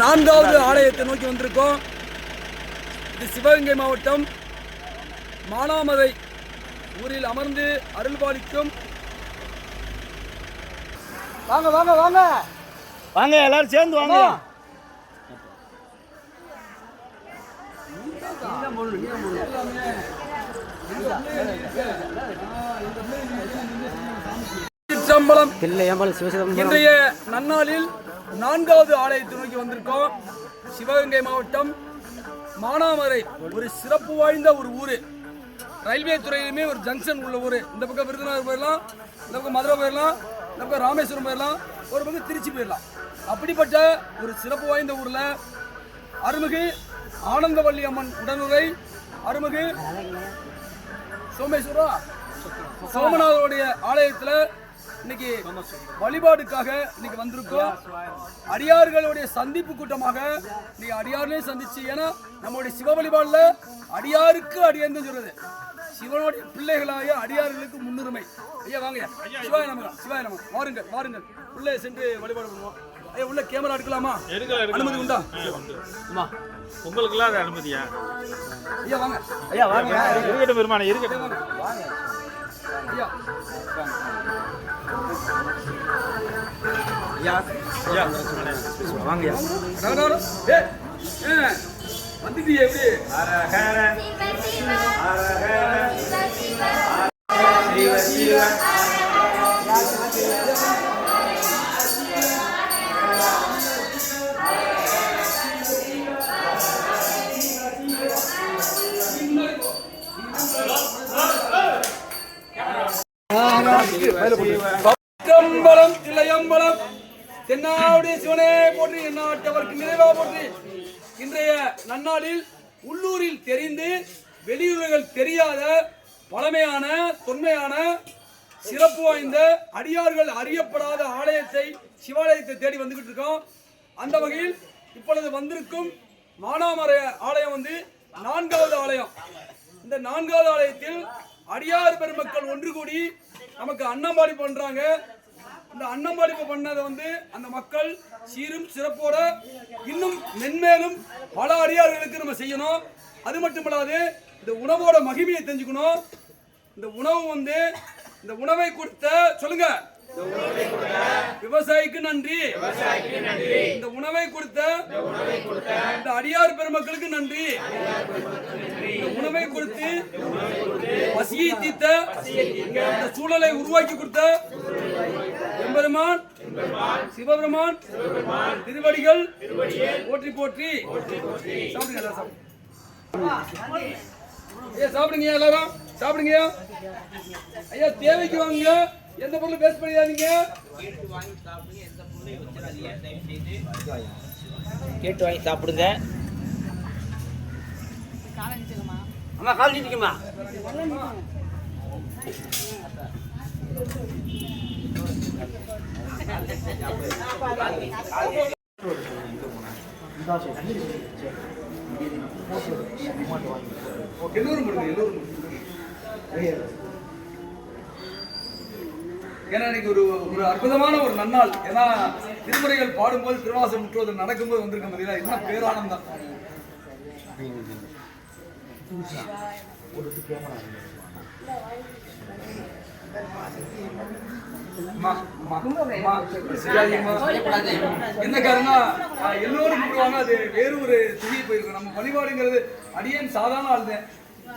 நான்காவது ஆலயத்தை நோக்கி வந்திருக்கோம். இது சிவகங்கை மாவட்டம். மானாமதை ஊரில் அமர்ந்து அருள்பாலிக்கும். வாங்க வாங்க வாங்க. வாங்க எல்லாரும் சேர்ந்து வாங்க. இன்றைய நன்னாளில் நான்காவது ஆலயத்தை நோக்கி வந்திருக்கோம். சிவகங்கை மாவட்டம் மானாமரை ஒரு சிறப்பு வாய்ந்த ஒரு ஊர். ரயில்வே துறையிலுமே ஒரு ஜங்ஷன் உள்ள ஊர். இந்த பக்கம் விருதுநகர் போயிடலாம் இந்த பக்கம் மதுரை போயிடலாம் இந்த பக்கம் ராமேஸ்வரம் போயிடலாம் ஒரு பக்கம் திருச்சி போயிடலாம். அப்படிப்பட்ட ஒரு சிறப்பு வாய்ந்த ஊரில் அருமிகு ஆனந்தவள்ளி அம்மன் உடனுரை அருமிகு சோமேஸ்வரா? சோமநாதருடைய ஆலயத்தில் இன்னைக்கு வழிபாடுக்காக இன்னைக்கு வந்திருக்கோம். அடியார்களுடைய சந்திப்பு கூட்டமாக இன்னைக்கு அடியார்களையும் சந்திச்சு ஏன்னா நம்மளுடைய சிவ வழிபாடுல அடியாருக்கு அடியார்னு சொல்றது. சிவனுடைய பிள்ளைகளாகிய அடியார்களுக்கு முன்னுரிமை. ஐயா வாங்க. சிவாய நமக சிவாய நமக. வாருங்கள் வாருங்கள். உள்ளே சென்று வழிபாடு பண்ணுவோம். ஐயா உள்ள கேமரா எடுக்கலாமா? அனுமதி உண்டா? அம்மா உங்களுக்கெல்லாம் அது அனுமதியா? ஐயா வாங்க. ஐயா வாங்க. இருக்கட்டும் பெருமானே இருக்கட்டும். ஐயா வாங்க வந்துட்டு ஏய், ஏய், வந்துட்டியே எப்படி சிற்றம்பலம் இளையம்பலம் தென்னாவுடைய சிவனே போற்றி எந்நாட்டவர்க்கு நிறைவா போற்றி. இன்றைய நன்னாளில் உள்ளூரில் தெரிந்து வெளியூர்கள் தெரியாத பழமையான தொன்மையான சிறப்பு வாய்ந்த அடியார்கள் அறியப்படாத ஆலயத்தை சிவாலயத்தை தேடி வந்துகிட்டு இருக்கோம். அந்த வகையில் இப்பொழுது வந்திருக்கும் மானாமர ஆலயம் வந்து நான்காவது ஆலயம். இந்த நான்காவது ஆலயத்தில் அடியார் பெருமக்கள் ஒன்று கூடி நமக்கு அன்னம்பாடி பண்றாங்க. இந்த அன்னமளிப்பு பண்ணதை வந்து அந்த மக்கள் சீரும் சிறப்போட இன்னும் மென்மேலும் பல அடியார்களுக்கு நம்ம செய்யணும். அது மட்டும் இல்லாது இந்த உணவோட மகிமையை தெரிஞ்சுக்கணும். இந்த உணவு வந்து இந்த உணவை கொடுத்த சொல்லுங்க. விவசாயிக்கு நன்றி. இந்த உணவை கொடுத்த இந்த அடியார் பெருமக்களுக்கு நன்றி. இந்த உணவை கொடுத்து பசியை தீர்த்த இந்த சூழலை உருவாக்கி கொடுத்த எம்பெருமான் சிவபெருமான் திருவடிகள் போற்றி போற்றி. சாப்பிடுங்க எல்லாரும் சாப்பிடுங்க. ஐயா சாப்பிடுங்க எல்லாரும் சாப்பிடுங்க ஐயா தேவைக்கு வாங்க எந்த பொருளும் வேஸ்ட் பண்ணிடாதீங்க. கேட்டு வாங்கி சாப்பிடுங்க. அம்மா கால் எல்லோரும் ஏன்னா இன்னைக்கு ஒரு ஒரு அற்புதமான ஒரு நன்னாள். ஏன்னா திருமுறைகள் பாடும்போது திருவாசம் முற்றுவது நடக்கும்போது வந்திருக்க பார்த்தீங்களா என்ன பேரானந்தம். செய்யாதீங்கம்மா. என்ன காரணம் எல்லோரும் கூடுவாங்க அது வேறு ஒரு துணியை போயிருக்கும். நம்ம வழிபாடுங்கிறது அடியேன் சாதாரண ஆள் தான்.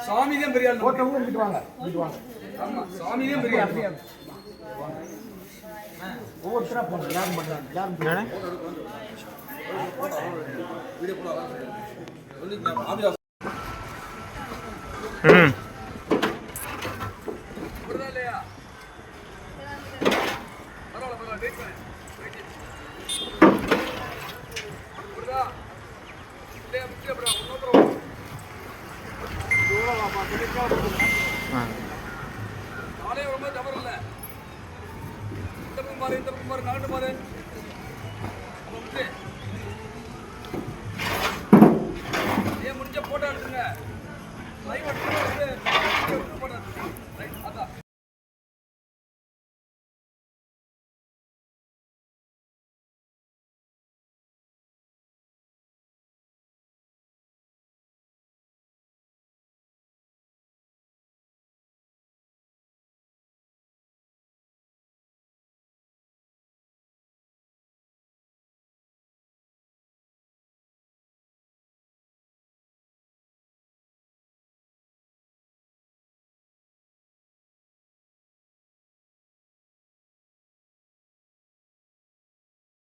சாமி தான் பெரிய ஆள். ஆமா சாமி தான் பெரிய ஆள். ம். இந்த பக்கம் பாரு இந்த பக்கம் பாரு நகண்டு பாரு முடிஞ்ச போட்டோ எடுத்துங்க லைவ் எடுத்துங்க